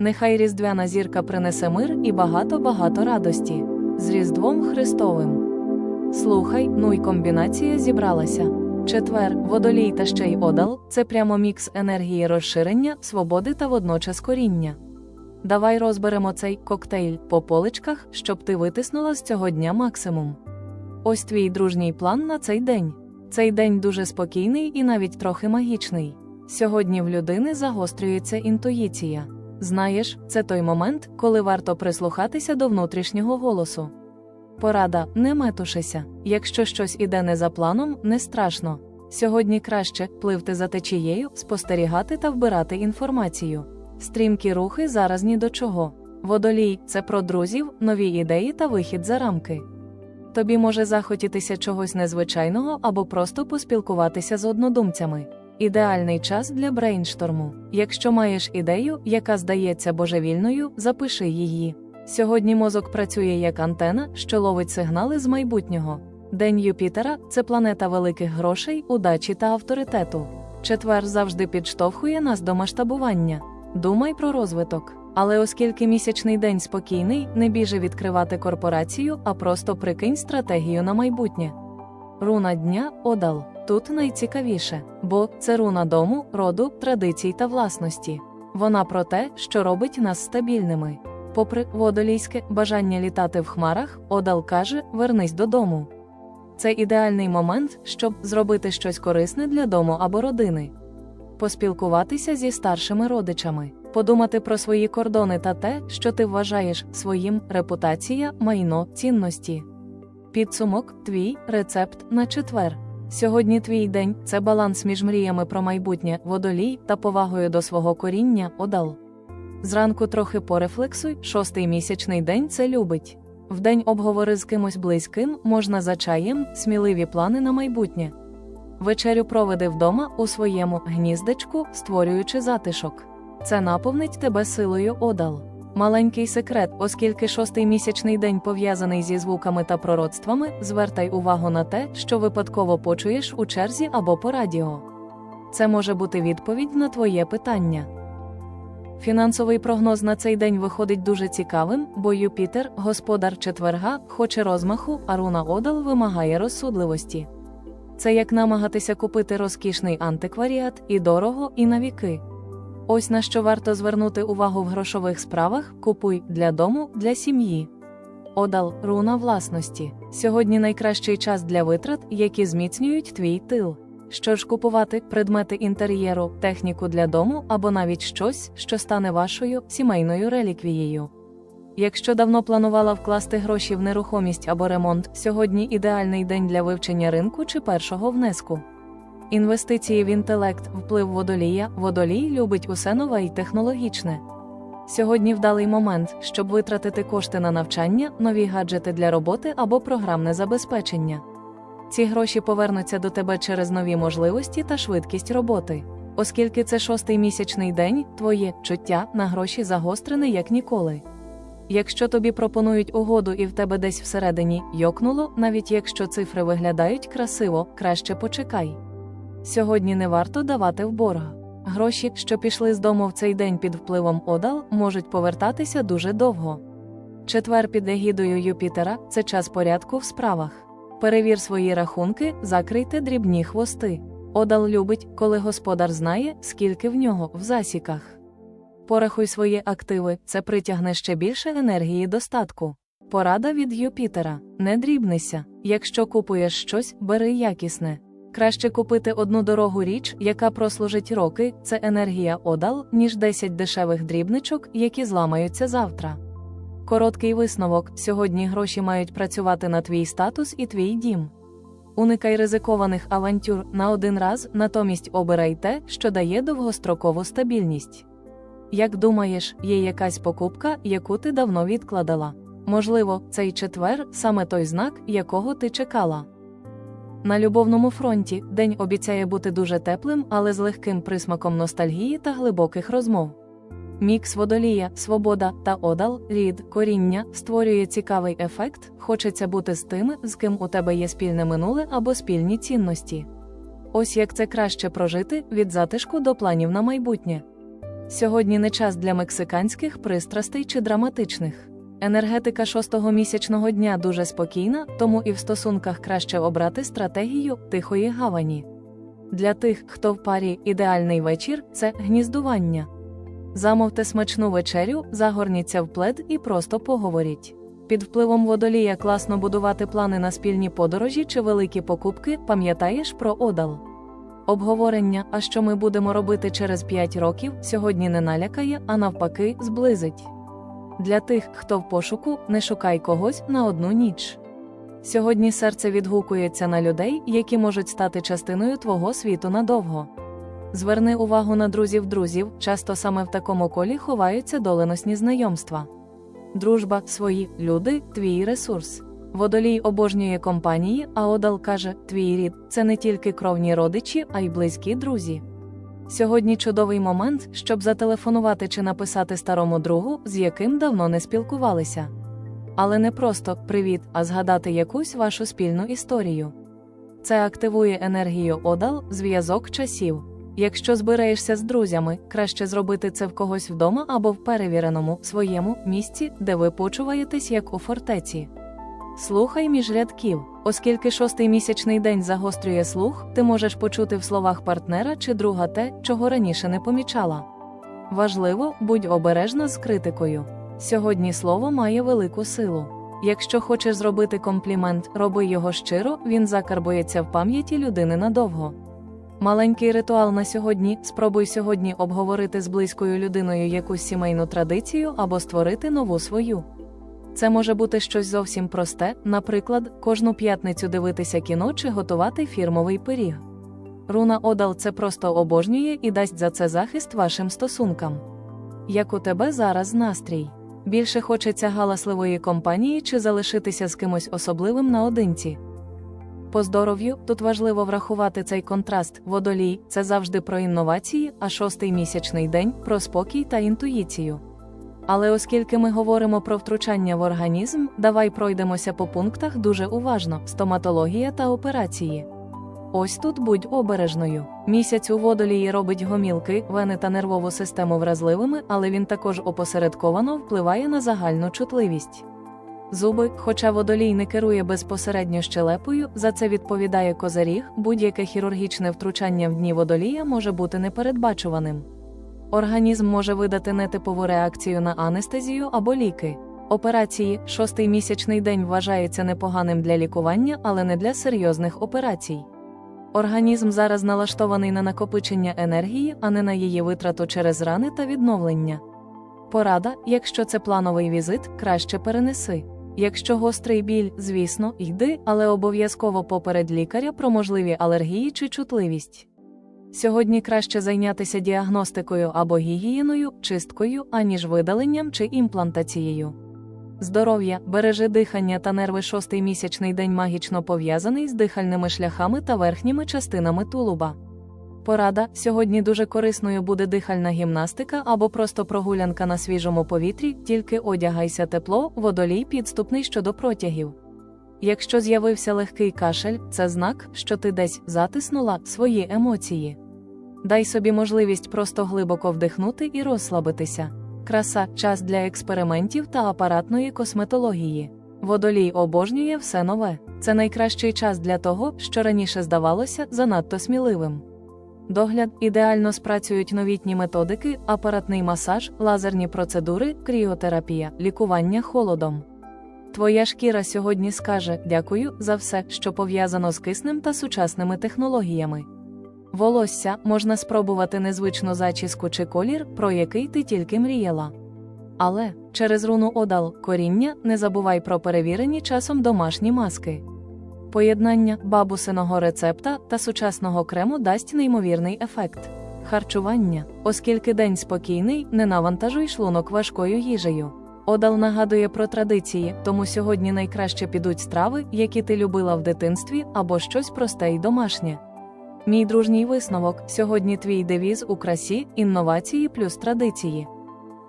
Нехай різдвяна зірка принесе мир і багато-багато радості. З Різдвом Христовим. Слухай, ну й комбінація зібралася. Четвер, водолій та ще й одал це прямо мікс енергії розширення, свободи та водночас коріння. Давай розберемо цей коктейль по поличках, щоб ти витиснула з цього дня максимум. Ось твій дружній план на цей день. Цей день дуже спокійний і навіть трохи магічний. Сьогодні в людини загострюється інтуїція. Знаєш, це той момент, коли варто прислухатися до внутрішнього голосу. Порада, не метушися. Якщо щось іде не за планом, не страшно. Сьогодні краще пливти за течією, спостерігати та вбирати інформацію. Стрімкі рухи зараз ні до чого. Водолій це про друзів, нові ідеї та вихід за рамки. Тобі може захотітися чогось незвичайного або просто поспілкуватися з однодумцями. Ідеальний час для брейншторму. Якщо маєш ідею, яка здається божевільною, запиши її. Сьогодні мозок працює як антена, що ловить сигнали з майбутнього. День Юпітера це планета великих грошей, удачі та авторитету. Четвер завжди підштовхує нас до масштабування. Думай про розвиток. Але оскільки місячний день спокійний, не біже відкривати корпорацію, а просто прикинь стратегію на майбутнє. Руна дня Одал. Тут найцікавіше, бо це руна дому, роду, традицій та власності. Вона про те, що робить нас стабільними. Попри водолійське бажання літати в хмарах, Одал каже: вернись додому. Це ідеальний момент, щоб зробити щось корисне для дому або родини, поспілкуватися зі старшими родичами, подумати про свої кордони та те, що ти вважаєш своїм репутація, майно, цінності. Підсумок твій рецепт на четвер. Сьогодні твій день це баланс між мріями про майбутнє, водолій та повагою до свого коріння, одал. Зранку трохи порефлексуй, шостий місячний день це любить. Вдень обговори з кимось близьким, можна за чаєм, сміливі плани на майбутнє. Вечерю проведи вдома у своєму гніздечку, створюючи затишок. Це наповнить тебе силою одал. Маленький секрет, оскільки шостий місячний день пов'язаний зі звуками та пророцтвами, звертай увагу на те, що випадково почуєш у черзі або по радіо. Це може бути відповідь на твоє питання. Фінансовий прогноз на цей день виходить дуже цікавим, бо Юпітер, господар четверга, хоче розмаху, а руна Одал вимагає розсудливості. Це як намагатися купити розкішний антикваріат і дорого, і на віки. Ось на що варто звернути увагу в грошових справах: купуй для дому, для сім'ї. Одал руна власності. Сьогодні найкращий час для витрат, які зміцнюють твій тил. Що ж купувати предмети інтер'єру, техніку для дому або навіть щось, що стане вашою сімейною реліквією. Якщо давно планувала вкласти гроші в нерухомість або ремонт, сьогодні ідеальний день для вивчення ринку чи першого внеску. Інвестиції в інтелект, вплив водолія, водолій любить усе нове і технологічне. Сьогодні вдалий момент, щоб витратити кошти на навчання, нові гаджети для роботи або програмне забезпечення. Ці гроші повернуться до тебе через нові можливості та швидкість роботи. Оскільки це шостий місячний день, твоє чуття на гроші загострене як ніколи. Якщо тобі пропонують угоду і в тебе десь всередині йокнуло, навіть якщо цифри виглядають красиво, краще почекай. Сьогодні не варто давати в борг. Гроші, що пішли з дому в цей день під впливом одал, можуть повертатися дуже довго. Четвер під егідою Юпітера це час порядку в справах. Перевір свої рахунки, закрийте дрібні хвости. Одал любить, коли господар знає, скільки в нього в засіках. Порахуй свої активи, це притягне ще більше енергії достатку. Порада від Юпітера: не дрібнися. Якщо купуєш щось, бери якісне. Краще купити одну дорогу річ, яка прослужить роки, це енергія одал, ніж 10 дешевих дрібничок, які зламаються завтра. Короткий висновок: сьогодні гроші мають працювати на твій статус і твій дім. Уникай ризикованих авантюр на один раз, натомість обирай те, що дає довгострокову стабільність. Як думаєш, є якась покупка, яку ти давно відкладала? Можливо, цей четвер саме той знак, якого ти чекала. На любовному фронті день обіцяє бути дуже теплим, але з легким присмаком ностальгії та глибоких розмов. Мікс водолія, свобода та одал, рід, коріння створює цікавий ефект, хочеться бути з тими, з ким у тебе є спільне минуле або спільні цінності. Ось як це краще прожити від затишку до планів на майбутнє. Сьогодні не час для мексиканських пристрастей чи драматичних. Енергетика шостого місячного дня дуже спокійна, тому і в стосунках краще обрати стратегію тихої гавані. Для тих, хто в парі ідеальний вечір це гніздування. Замовте смачну вечерю, загорніться в плед і просто поговоріть. Під впливом водолія класно будувати плани на спільні подорожі чи великі покупки, пам'ятаєш про одал. Обговорення, а що ми будемо робити через 5 років, сьогодні не налякає, а навпаки, зблизить. Для тих, хто в пошуку, не шукай когось на одну ніч. Сьогодні серце відгукується на людей, які можуть стати частиною твого світу надовго. Зверни увагу на друзів-друзів, часто саме в такому колі ховаються доленосні знайомства. Дружба, свої люди, твій ресурс. Водолій обожнює компанії, а Одал каже: твій рід це не тільки кровні родичі, а й близькі друзі. Сьогодні чудовий момент, щоб зателефонувати чи написати старому другу, з яким давно не спілкувалися. Але не просто привіт, а згадати якусь вашу спільну історію. Це активує енергію Одал, зв'язок часів. Якщо збираєшся з друзями, краще зробити це в когось вдома або в перевіреному своєму місці, де ви почуваєтесь як у фортеці. Слухай між рядків, оскільки шостий місячний день загострює слух, ти можеш почути в словах партнера чи друга те, чого раніше не помічала. Важливо, будь обережна з критикою. Сьогодні слово має велику силу. Якщо хочеш зробити комплімент, роби його щиро, він закарбується в пам'яті людини надовго. Маленький ритуал на сьогодні спробуй сьогодні обговорити з близькою людиною якусь сімейну традицію або створити нову свою. Це може бути щось зовсім просте, наприклад, кожну п'ятницю дивитися кіно чи готувати фірмовий пиріг. Руна Одал це просто обожнює і дасть за це захист вашим стосункам. Як у тебе зараз настрій? Більше хочеться галасливої компанії чи залишитися з кимось особливим наодинці. По здоров'ю тут важливо врахувати цей контраст. Водолій це завжди про інновації, а шостий місячний день про спокій та інтуїцію. Але оскільки ми говоримо про втручання в організм, давай пройдемося по пунктах дуже уважно: стоматологія та операції. Ось тут будь обережною. Місяць у водолії робить гомілки, вени та нервову систему вразливими, але він також опосередковано впливає на загальну чутливість. Зуби, хоча водолій не керує безпосередньо щелепою, за це відповідає козаріг, будь-яке хірургічне втручання в дні водолія може бути непередбачуваним. Організм може видати нетипову реакцію на анестезію або ліки. Операції шостий місячний день вважається непоганим для лікування, але не для серйозних операцій. Організм зараз налаштований на накопичення енергії, а не на її витрату через рани та відновлення. Порада, якщо це плановий візит, краще перенеси. Якщо гострий біль, звісно, йди, але обов'язково поперед лікаря про можливі алергії чи чутливість. Сьогодні краще зайнятися діагностикою або гігієною, чисткою, аніж видаленням чи імплантацією. Здоров'я, бережи дихання та нерви шостий місячний день магічно пов'язаний з дихальними шляхами та верхніми частинами тулуба. Порада сьогодні дуже корисною буде дихальна гімнастика або просто прогулянка на свіжому повітрі, тільки одягайся тепло, водолій підступний щодо протягів. Якщо з'явився легкий кашель, це знак, що ти десь затиснула свої емоції. Дай собі можливість просто глибоко вдихнути і розслабитися. Краса час для експериментів та апаратної косметології. Водолій обожнює все нове. Це найкращий час для того, що раніше здавалося занадто сміливим. Догляд ідеально спрацюють новітні методики, апаратний масаж, лазерні процедури, кріотерапія, лікування холодом. Твоя шкіра сьогодні скаже дякую за все, що пов'язано з киснем та сучасними технологіями. Волосся можна спробувати незвичну зачіску чи колір, про який ти тільки мріяла. Але через руну одал коріння не забувай про перевірені часом домашні маски. Поєднання бабусиного рецепта та сучасного крему дасть неймовірний ефект. Харчування, оскільки день спокійний, не навантажуй шлунок важкою їжею. Одал нагадує про традиції, тому сьогодні найкраще підуть страви, які ти любила в дитинстві, або щось просте й домашнє. Мій дружній висновок сьогодні твій девіз у красі, інновації плюс традиції.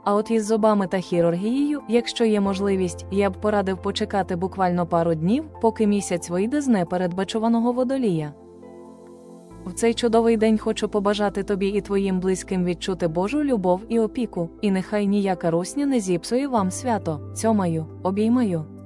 А от із зубами та хірургією, якщо є можливість, я б порадив почекати буквально пару днів, поки місяць вийде з непередбачуваного водолія. В цей чудовий день хочу побажати тобі і твоїм близьким відчути Божу любов і опіку, і нехай ніяка русня не зіпсує вам свято. Цьомаю, обіймаю.